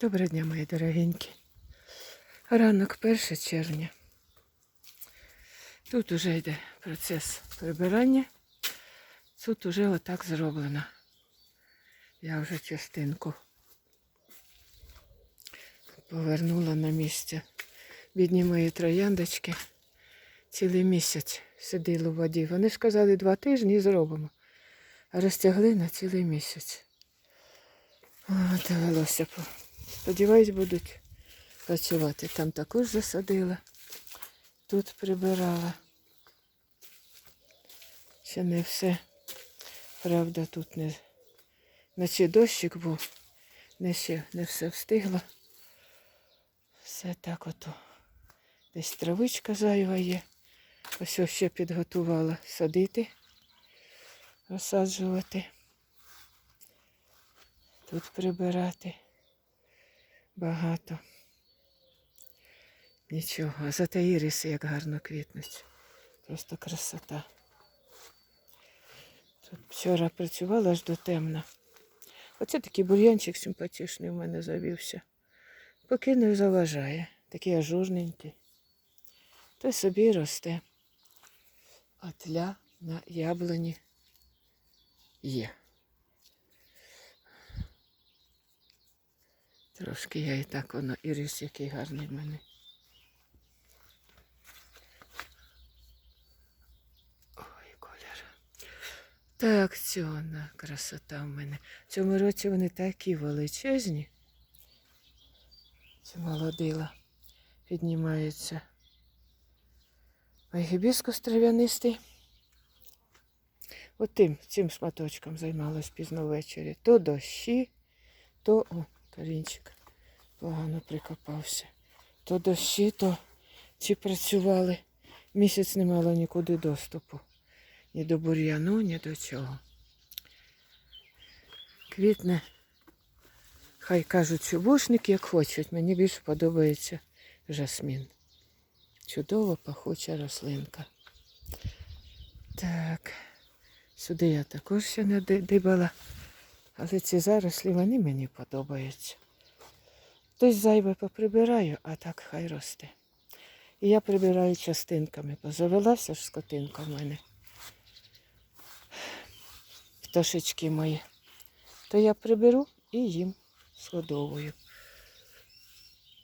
Доброго дня, мої дорогенькі. Ранок 1 червня. Тут уже йде процес прибирання. Тут уже отак зроблено. Я вже частинку повернула на місце. Бідні мої трояндочки цілий місяць сиділи в воді. Вони ж казали, два тижні і зробимо. А розтягли на цілий місяць. О, довелося. По- Сподіваюсь, будуть працювати. Там також засадила. Тут прибирала. Ще не все. Правда, тут не наче дощик був. Не ще не все встигло. Все так ото. Десь травичка зайва є. Ось ще підготувала садити, розсаджувати. Тут прибирати багато. Нічого. А зате іриси як гарно квітнуть. Просто красота. Тут вчора працювала аж до темна. Оце такий бур'янчик симпатичний в мене завівся. Поки не заважає. Такий ажурненький. Той собі росте. А тля на яблуні є. Трошки я і так воно ірис, який гарний в мене. Ой, колір. Так, цьона красота в мене. Цьому році вони такі величезні. Це молодила. Піднімаються. Ой, гібіскус трав'янистий. От тим, цим шматочком займалась пізно ввечері. То дощі, то о, корінчик погано прикопався. То дощі, то ці працювали. Місяць не мало нікуди доступу. Ні до бур'яну, ні до чого. Квітне. Хай кажуть, чубушник, як хочуть. Мені більше подобається жасмін. Чудова пахуча рослинка. Так, сюди я також ще не дибала. Але ці зарослі вони мені подобаються. Хтось зайве поприбираю, а так хай росте. І я прибираю частинками, бо завелася ж скотинка в мене. Пташечки мої. То я приберу і їм сходовую.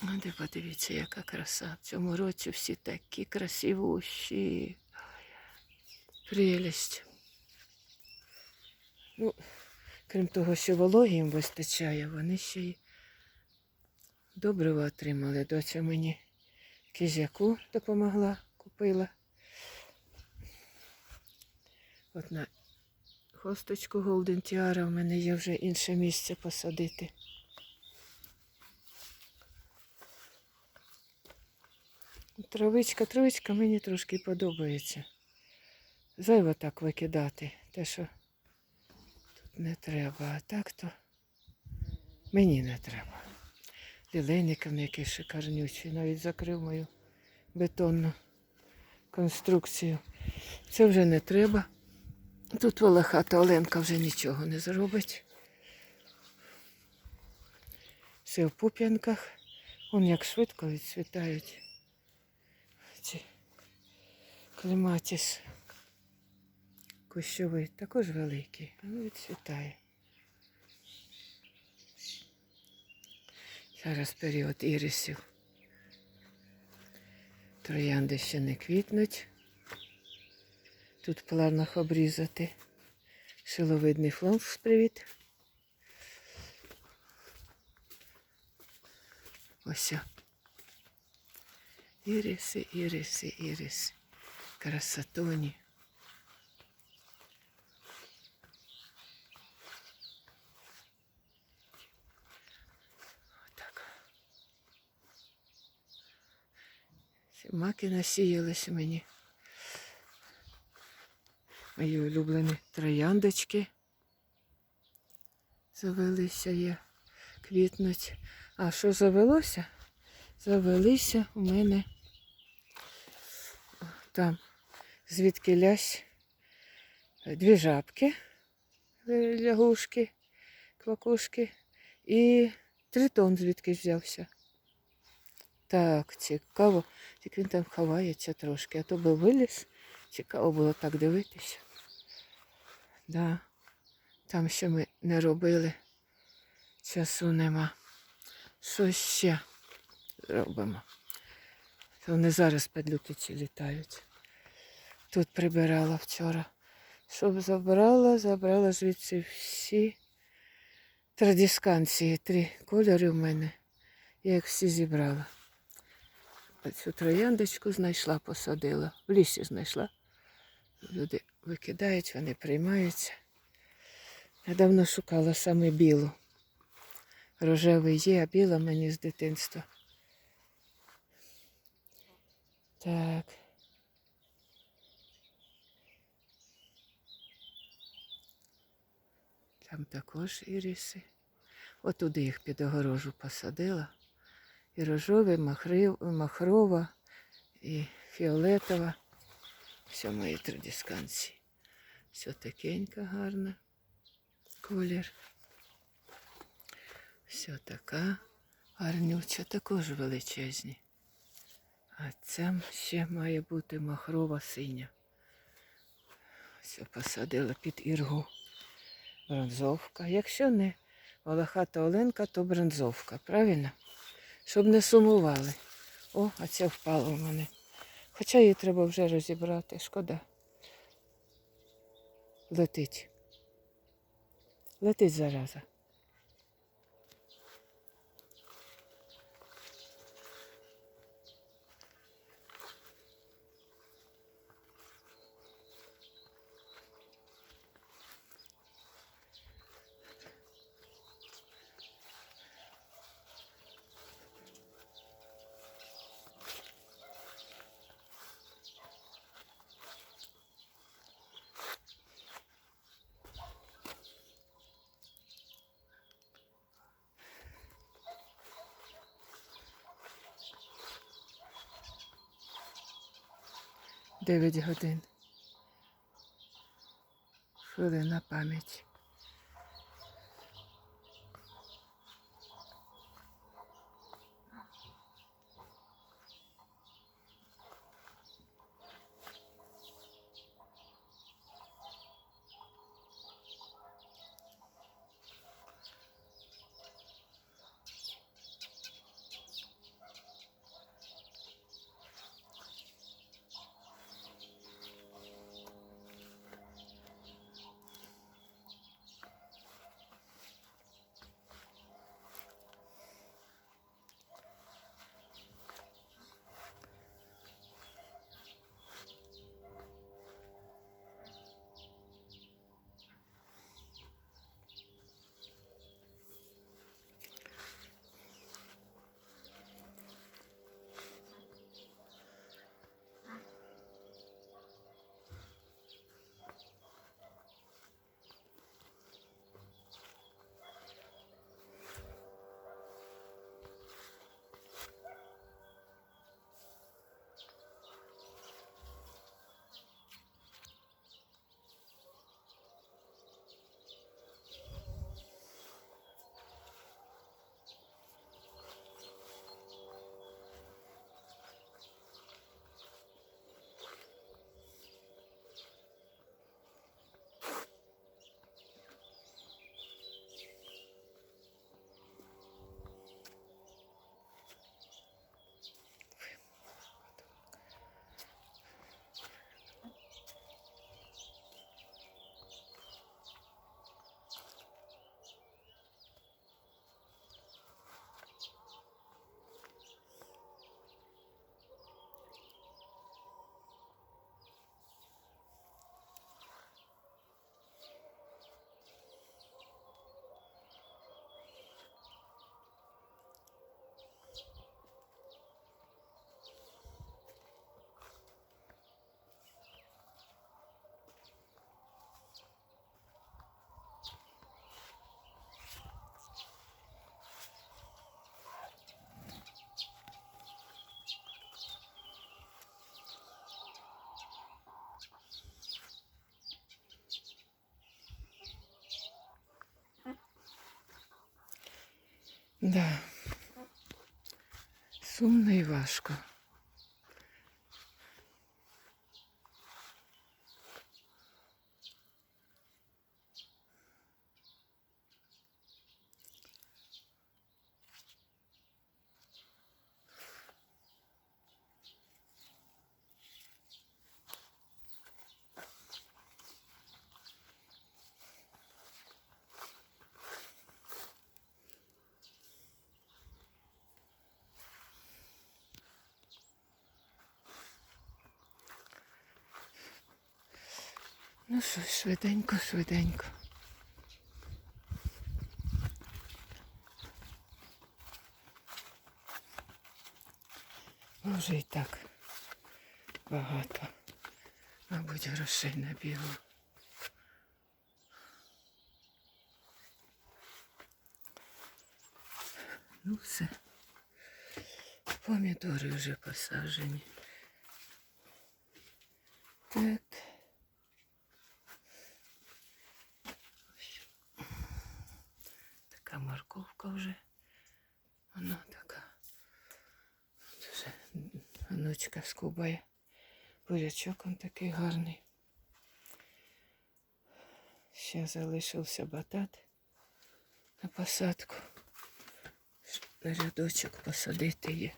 А де подивіться, яка краса. В цьому році всі такі красивущі. Прелість. Ну, крім того, що вологи їм вистачає, вони ще й добриво отримали. Доця мені кизяку допомогла, купила. От на хосточку Голден Тіара в мене є вже інше місце посадити. Травичка, травичка мені трошки подобається. Зайво так викидати, те, що не треба, а так то мені не треба. Лілейником який шикарнючий, навіть закрив мою бетонну конструкцію. Це вже не треба. Тут волохата Оленка вже нічого не зробить. Все в пуп'янках. Вон як швидко відцвітають ці клематіс кущовий, також великий, але відцвітає. Зараз період ірисів. Троянди ще не квітнуть. Тут в планах обрізати. Шиловидний фломс, привіт. Ось. Іриси, іриси, іриси. Красотоні. Маки насіялися мені. Мої улюблені трояндочки. Завелися є, квітнуть. А що завелося? Завелися у мене там звідки лясь дві жабки, е, лягушки, квакушки і Тритон звідки взявся. Так, цікаво. Тільки він там ховається трошки, а то би виліз. Цікаво було так дивитися. Да. Там ще ми не робили. Часу нема. Що ще робимо? Вони зараз падлюки ці літають. Тут прибирала вчора. Щоб забрала, забрала звідси всі традісканції. Три кольори в мене. Я їх всі зібрала. Цю трояндочку знайшла, посадила. В лісі знайшла. Люди викидають, вони приймаються. Я давно шукала саме білу. Рожевий є, а біла мені з дитинства. Так. Там також іріси. Отуди їх під огорожу посадила. І рожові, махрив, махрова, і фіолетова. Все мої традісканції. Все такенька гарна. Колір. Все така гарнюча, також величезні. А це ще має бути махрова синя. Все посадила під іргу. Бронзовка. Якщо не волохата оленка, то бронзовка, правильно? Щоб не сумували. О, а ця впала в мене. Хоча її треба вже розібрати, шкода. Летить. Летить зараза. Дев'ять годин. Хвилина пам'ять. Да. Сумно і важко. Ну що, швиденько, швиденько. Може і так багато. Мабуть, грошей набігло. Ну все. Помідори вже посаджені. Так. Така морковка вже. Вона така. От вже скубає. Бурячок он такий гарний. Ще залишився батат на посадку. На рядочок посадити є.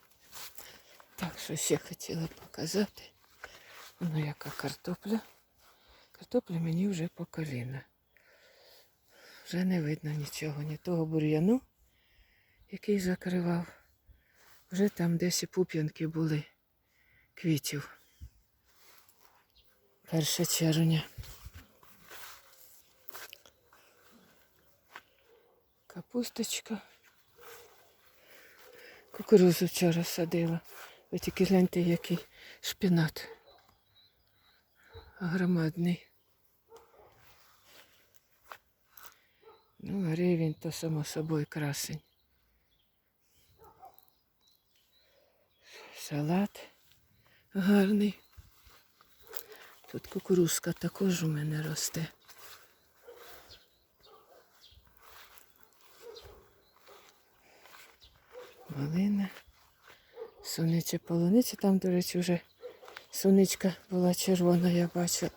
Так, що ще хотіла показати. Воно яка картопля. Картопля мені вже по коліна. Вже не видно нічого, ні того бур'яну, який закривав. Вже там десь і пуп'янки були квітів. 1 червня. Капусточка. Кукурузу вчора садила. Ви тільки гляньте, який шпінат. Громадний. Ну, а рівень то само собою красень. Салат гарний. Тут кукурузка також у мене росте. Малина. Суниця полуниця. Там, до речі, вже суничка була червона, я бачила.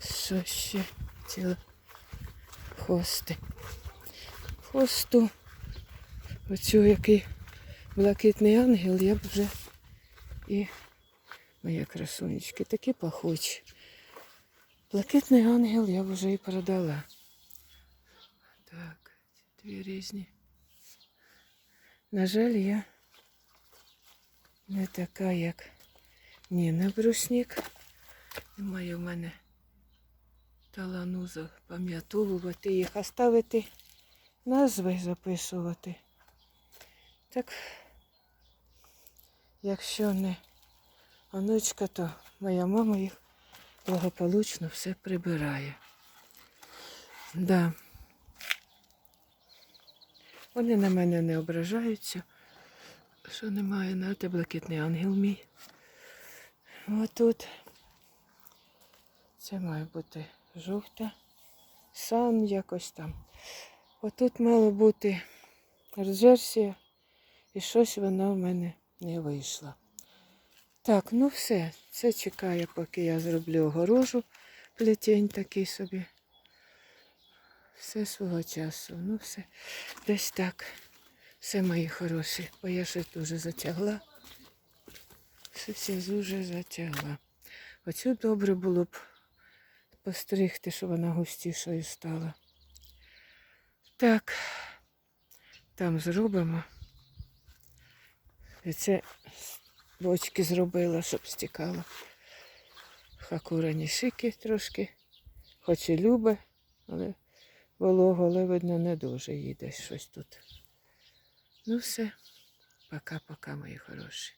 Що ще хотіла? Хости. Хосту. Оцю який блакитний ангел, я б вже і мої красунечки такі пахучі. Блакитний ангел я б вже і продала. Так, дві різні. На жаль, я не така, як Ніна Бруснік. Немає в мене талану запам'ятовувати їх, а ставити назви записувати. Так, якщо не онучка, то моя мама їх благополучно все прибирає. Да. Вони на мене не ображаються, що немає на те блакитний ангел мій. Отут. Це має бути жовта. Сан якось там. Отут мало бути розжерсія, і щось воно в мене не вийшло. Так, ну все. Це чекає, поки я зроблю огорожу. Плетень такий собі. Все свого часу. Ну все. Десь так. Все мої хороші. Бо я щось дуже затягла. Щось я дуже затягла. Оцю добре було б постригти, щоб вона густішою стала. Так, там зробимо. І це бочки зробила, щоб стікало. Хакурані шики трошки, хоч і любе, але волого, але видно не дуже їй десь щось тут. Ну все, пока-пока, мої хороші.